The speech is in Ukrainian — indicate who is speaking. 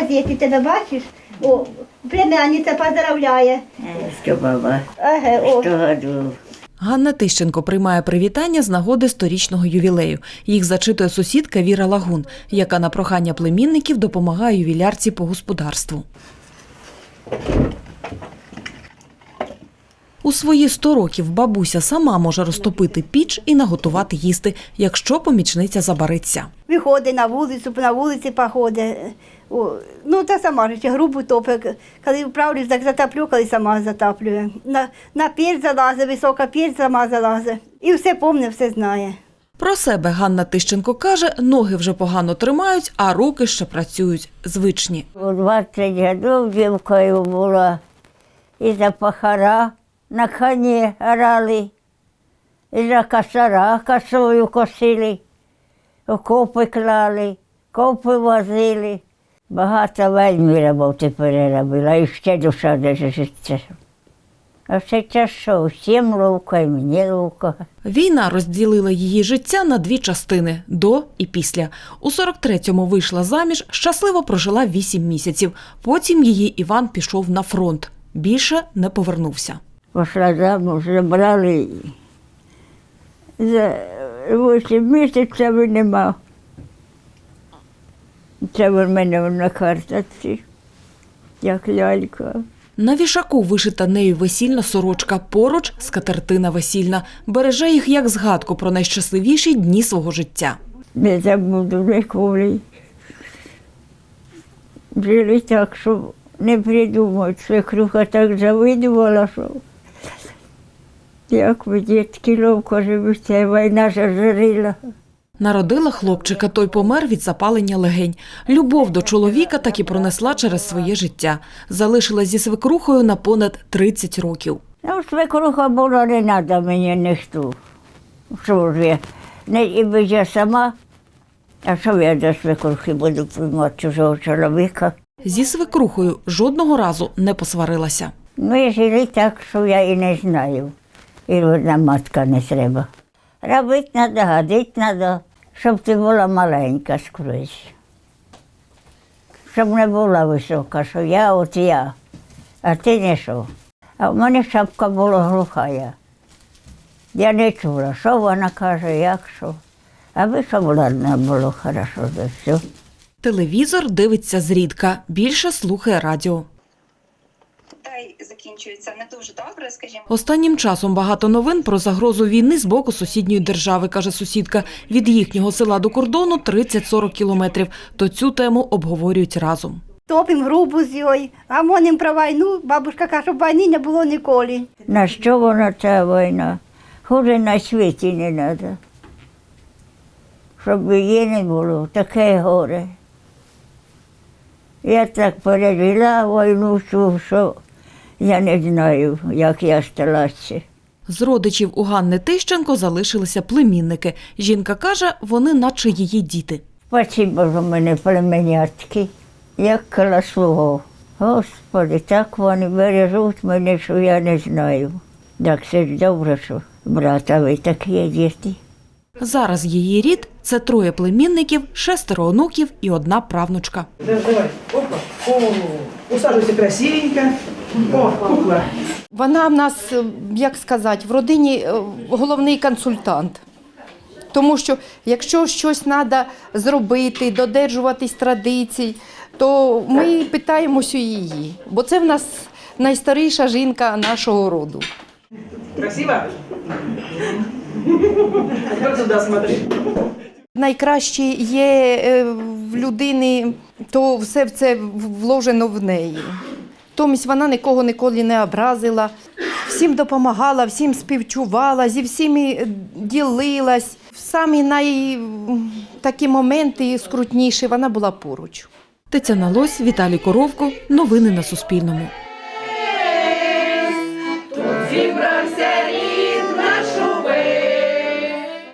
Speaker 1: газеті тебе бачиш? О, племянниця поздравляє.
Speaker 2: Що баба,
Speaker 1: Еге, о.
Speaker 2: що году.
Speaker 3: Ганна Тищенко приймає привітання з нагоди сторічного ювілею. Їх зачитує сусідка Віра Лагун, яка на прохання племінників допомагає ювілярці по господарству. У свої 100 років бабуся сама може розтопити піч і наготувати їсти, якщо помічниця забариться.
Speaker 1: Виходить на вулицю, на вулиці походить. Ну, та сама ж ще грубу топить. Коли вправлюсь, так затоплю, коли сама затоплює. На, на піч залазить, висока піч сама залазить. І все помне, все знає.
Speaker 3: Про себе Ганна Тищенко каже, ноги вже погано тримають, а руки ще працюють звичні.
Speaker 2: У 20 годів дівкою була. І за пахара на коні орали, і за косара косою косили, окопи клали, копи возили. Багато вельми роботи переробила, і ще душа життя. А все час що, всім ловко, і мені ловко.
Speaker 3: Війна розділила її життя на дві частини до і після. У 43-му вийшла заміж, щасливо прожила 8 місяців. Потім її Іван пішов на фронт. Більше не повернувся.
Speaker 2: Пошла замуж, забрали. За вісім місяців нема. Це в мене на карточці, як лялька.
Speaker 3: На вішаку вишита нею весільна сорочка, поруч скатертина весільна. Береже їх як згадку про найщасливіші дні свого життя.
Speaker 2: Не забуду ніколи. Жили так, що не придумають. Свекруха так завидувала, що як ви дітки ловко живете, війна зажарила.
Speaker 3: Народила хлопчика, той помер від запалення легень. Любов до чоловіка так і пронесла через своє життя. Залишилась зі свекрухою на понад 30 років.
Speaker 2: Ну, свекруха була, не треба мені ніхто. Що ж я? Не, і я сама. А що я до свекрухи буду приймати чужого чоловіка?
Speaker 3: Зі свекрухою жодного разу не посварилася.
Speaker 2: Ми жили так, що я і не знаю. І одна матка не треба. Робити треба, годити треба, щоб ти була маленька скрізь. Щоб не була висока, що я от я, а ти не що. А в мене шапка була глухая. Я не чула, що вона каже, як що. Аби щоб ладно було хорошо, за все.
Speaker 3: Телевізор дивиться зрідка, більше слухає радіо.
Speaker 4: Та й закінчується не дуже добре, скажімо.
Speaker 3: Останнім часом багато новин про загрозу війни з боку сусідньої держави, каже сусідка. Від їхнього села до кордону 30-40 кілометрів. То цю тему обговорюють разом.
Speaker 1: Топим грубу з йою, гамоним про війну. Бабушка каже, щоб війни не було ніколи.
Speaker 2: На що вона ця війна? Хуже на світі не треба. Щоб її не було, таке горе. Я так пережила війну, що, що я не знаю, як я сталася.
Speaker 3: З родичів у Ганни Тищенко залишилися племінники. Жінка каже, вони наче її діти.
Speaker 2: Спасибо за мене племенятки, як коло. Господи, так вони бережуть мене, що я не знаю. Так це ж добре, що брата ви такі діти.
Speaker 3: Зараз її рід це троє племінників, шестеро онуків і одна правнучка.
Speaker 5: Давай. Опа. О, усаживайся красивенько. О, кукла.
Speaker 6: Вона в нас, е, як сказати, в родині е, головний консультант. Тому що якщо щось треба зробити, додержуватись традицій, то ми питаємося її, бо це в нас найстаріша жінка нашого роду.
Speaker 5: Красиво? Теперь сюда смотри.
Speaker 6: Найкраще є е, в людини, то все це вложено в неї. Тобто вона нікого ніколи не образила, всім допомагала, всім співчувала, зі всіми ділилась. В самі най такі моменти скрутніші вона була поруч.
Speaker 3: Тетяна Лось, Віталій Коровко. Новини на Суспільному.